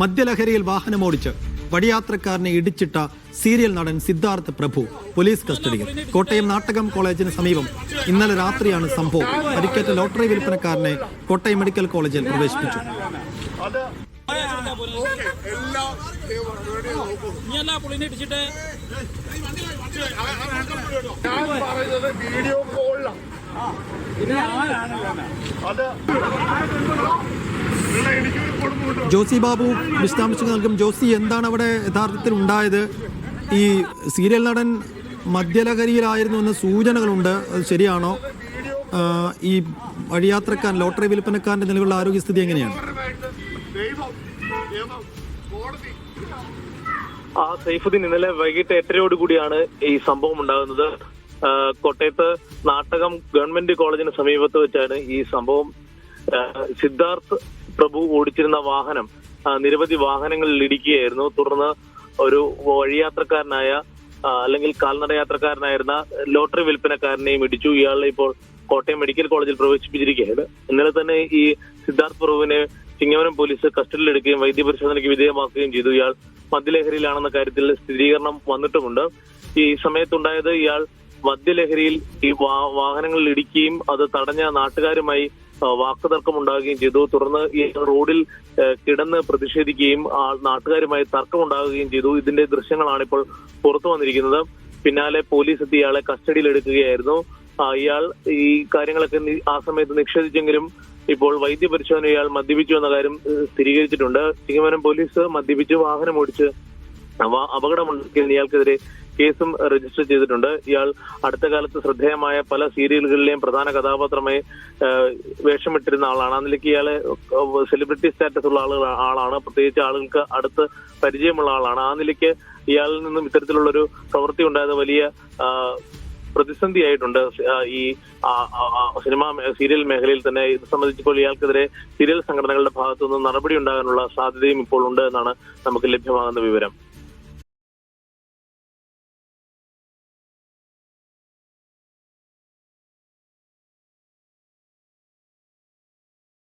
മദ്യലഹരിയിൽ വാഹനമോടിച്ച് വടിയാത്രക്കാരനെ ഇടിച്ചിട്ട സീരിയൽ നടൻ സിദ്ധാർത്ഥ് പ്രഭു പോലീസ് കസ്റ്റഡിയിൽ. കോട്ടയം നാട്ടകം കോളേജിന് സമീപം ഇന്നലെ രാത്രിയാണ് സംഭവം. പരിക്കേറ്റ ലോട്ടറി വിൽപ്പനക്കാരനെ കോട്ടയം മെഡിക്കൽ കോളേജിൽ പ്രവേശിപ്പിച്ചു. വീഡിയോ കോളിലാണ്. അത് ജോസി ബാബു വിശദാംശങ്ങൾ നൽകും. ജോസി എന്താണ് അവിടെ യഥാർത്ഥത്തിൽ ഉണ്ടായത്? ഈ സീരിയൽ നടൻ മദ്യലഹരിയിലായിരുന്നു എന്ന സൂചനകളുണ്ട്. അത് ശരിയാണോ? ഈ വഴിയാത്രക്കാരൻ ലോട്ടറി വിൽപ്പനക്കാരന്റെ നിലവിലുള്ള ആരോഗ്യസ്ഥിതി എങ്ങനെയാണ്? ആ സൈഫുദ്ദീൻ ഇന്നലെ വൈകിട്ട് എട്ടരയോട് കൂടിയാണ് ഈ സംഭവം ഉണ്ടാകുന്നത്. കോട്ടയത്ത് നാട്ടകം ഗവൺമെന്റ് കോളേജിന് സമീപത്ത് വെച്ചാണ് ഈ സംഭവം സിദ്ധാർത്ഥ് പ്രഭു ഓടിച്ചിരുന്ന വാഹനം നിരവധി വാഹനങ്ങളിൽ ഇടിക്കുകയായിരുന്നു. തുടർന്ന് ഒരു വഴിയാത്രക്കാരനായ അല്ലെങ്കിൽ കാൽനട യാത്രക്കാരനായിരുന്ന ലോട്ടറി വിൽപ്പനക്കാരനെയും ഇടിച്ചു. ഇയാളെ ഇപ്പോൾ കോട്ടയം മെഡിക്കൽ കോളേജിൽ പ്രവേശിപ്പിച്ചിരിക്കുകയാണ്. ഇന്നലെ തന്നെ ഈ സിദ്ധാർത്ഥ് പ്രഭുവിനെ ചിങ്ങവനം പോലീസ് കസ്റ്റഡിയിലെടുക്കുകയും വൈദ്യപരിശോധനയ്ക്ക് വിധേയമാക്കുകയും ചെയ്തു. ഇയാൾ മദ്യലഹരിയിലാണെന്ന കാര്യത്തിൽ സ്ഥിരീകരണം വന്നിട്ടുമുണ്ട്. ഈ സമയത്തുണ്ടായത് ഇയാൾ മദ്യലഹരിയിൽ ഈ വാഹനങ്ങളിൽ ഇടിക്കുകയും അത് തടഞ്ഞ നാട്ടുകാരുമായി വാക്കുതർക്കം ഉണ്ടാകുകയും ചെയ്തു. തുടർന്ന് ഈ റോഡിൽ കിടന്ന് പ്രതിഷേധിക്കുകയും നാട്ടുകാരുമായി തർക്കമുണ്ടാകുകയും ചെയ്തു. ഇതിന്റെ ദൃശ്യങ്ങളാണ് ഇപ്പോൾ പുറത്തു വന്നിരിക്കുന്നത്. പിന്നാലെ പോലീസ് എത്തി ഇയാളെ കസ്റ്റഡിയിലെടുക്കുകയായിരുന്നു. എടുക്കുകയായിരുന്നു ഇയാൾ ഈ കാര്യങ്ങളൊക്കെ ആ സമയത്ത് നിഷേധിച്ചെങ്കിലും ഇപ്പോൾ വൈദ്യപരിശോധന ഇയാൾ മദ്യപിച്ചു എന്ന കാര്യം സ്ഥിരീകരിച്ചിട്ടുണ്ട്. ചിങ്ങമനം പോലീസ് മദ്യപിച്ച് വാഹനം ഓടിച്ച് അപകടമുണ്ടെങ്കിൽ ഇയാൾക്കെതിരെ കേസും രജിസ്റ്റർ ചെയ്തിട്ടുണ്ട്. ഇയാൾ അടുത്ത കാലത്ത് ശ്രദ്ധേയമായ പല സീരിയലുകളിലെയും പ്രധാന കഥാപാത്രമായി വേഷമിട്ടിരുന്ന ആളാണ്. ആ നിലയ്ക്ക് ഇയാളെ സെലിബ്രിറ്റി സ്റ്റാറ്റസ് ഉള്ള ആളുകൾ ആളാണ്. പ്രത്യേകിച്ച് ആളുകൾക്ക് അടുത്ത് പരിചയമുള്ള ആളാണ്. ആ നിലയ്ക്ക് ഇയാളിൽ നിന്നും ഇത്തരത്തിലുള്ള ഒരു പ്രവൃത്തി ഉണ്ടായത് വലിയ പ്രതിസന്ധിയായിട്ടുണ്ട് ഈ സിനിമാ സീരിയൽ മേഖലയിൽ തന്നെ ഇത് സംബന്ധിച്ചപ്പോൾ ഇയാൾക്കെതിരെ സീരിയൽ സംഘടനകളുടെ ഭാഗത്തുനിന്ന് നടപടി ഉണ്ടാകാനുള്ള സാധ്യതയും ഇപ്പോൾ ഉണ്ട് എന്നാണ് നമുക്ക് ലഭ്യമാകുന്ന വിവരം.